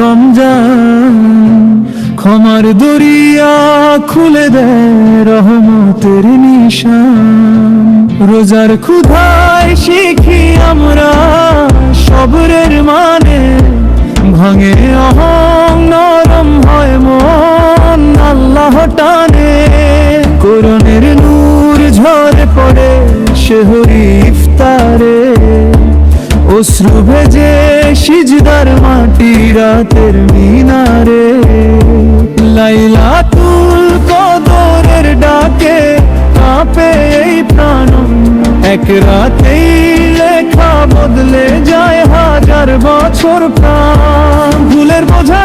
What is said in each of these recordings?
রমজান। ক্ষমার দরিয়া খুলে দেয় রহমতের নিশান। রোজার ক্ষুধায় শিখি আমরা সবরের মানে। ভাঙে অহং, নরম হয় মন, আল্লাহ টানে। করণের নূর ঝরে পড়ে, শেহরি ইফতারে। অশ্রু ভেজে সিজদার মাটি রাতের মিনারে। লাইলা তুল কদরের ডাকে, কাঁপে এই প্রাণ এক রাতেই লেখা বদলে যায় হাজার বছর প্রাণ। ভুলের বোঝা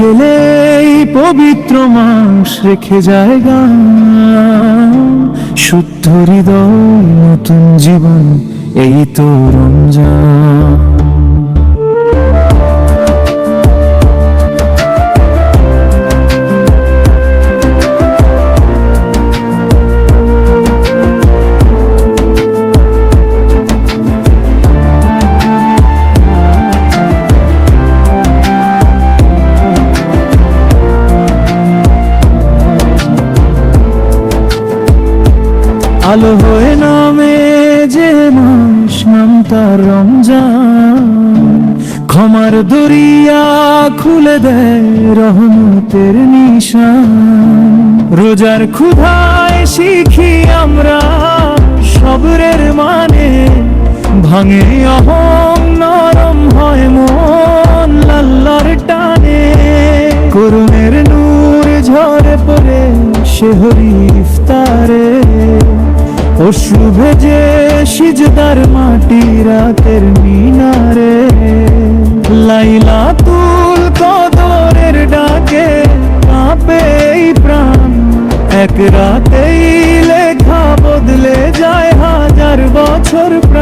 গেলে এই পবিত্র মাস রেখে যায় গান। শুদ্ধ হৃদয় নতুন জীবন এই তো রমজান। আলো হয়ে নামে যে মাস নাম তার রমজান। ক্ষমার দরিয়া খুলে দেয় রহমতের নিশান। রোজার ক্ষুধায় শিখি আমরা সবরের মানে। ভাঙে অহং, নরম হয় মন লাল্লার টানে। করুণের নূর ঝরে পড়ে, শেহরি ইফতারে। অশ্রু যে সিজদার মাটি রাতের মিনারে। লাইলা তুল কদরের ডাকে, কাঁপে প্রাণ। এক রাতেই লেখা বদলে যায় হাজার বছর প্রাণ।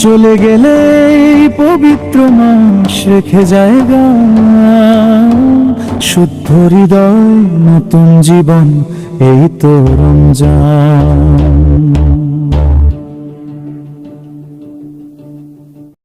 চলে গেলে পবিত্র মাস রেখে যায় গান শুদ্ধ হৃদয় নতুন জীবন এই তো রমজান।